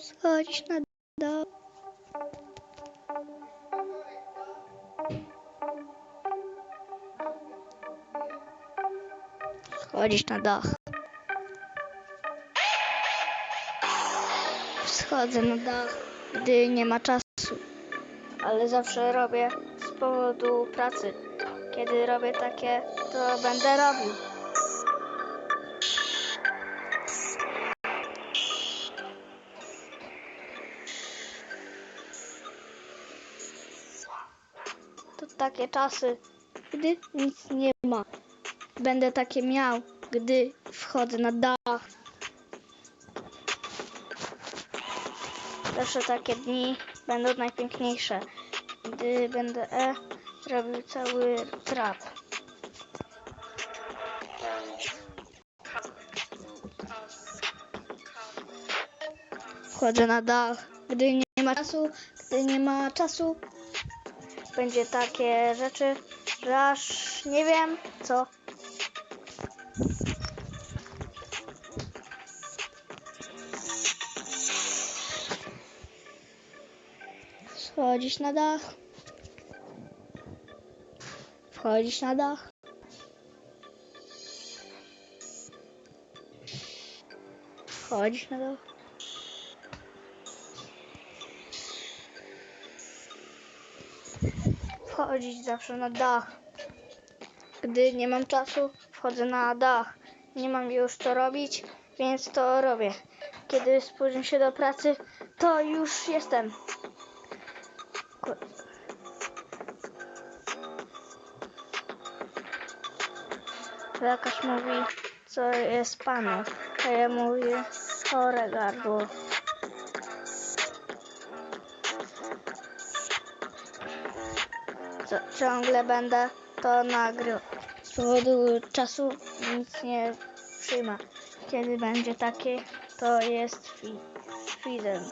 Schodzisz na dół. Schodzisz na dach. Schodzę na dach, gdy nie ma czasu, ale zawsze robię z powodu pracy. Kiedy robię takie, to będę robił. Takie czasy, gdy nic nie ma. Będę takie miał, gdy wchodzę na dach. Zawsze takie dni będą najpiękniejsze, gdy będę e, robił cały trap. Wchodzę na dach, gdy nie ma czasu, gdy nie ma czasu, będzie takie rzeczy, że aż nie wiem co. Schodzisz na dach. Wchodzisz na dach. Wchodzisz na dach. Wchodzić zawsze na dach. Gdy nie mam czasu, wchodzę na dach. Nie mam już co robić, więc to robię. Kiedy spóźnię się do pracy, to już jestem. Lekarz mówi, co jest panu, a ja mówię, chore gardło. ciągle będę to nagrywał. Z powodu czasu nic nie przyjma. Kiedy będzie takie, to jest fi film.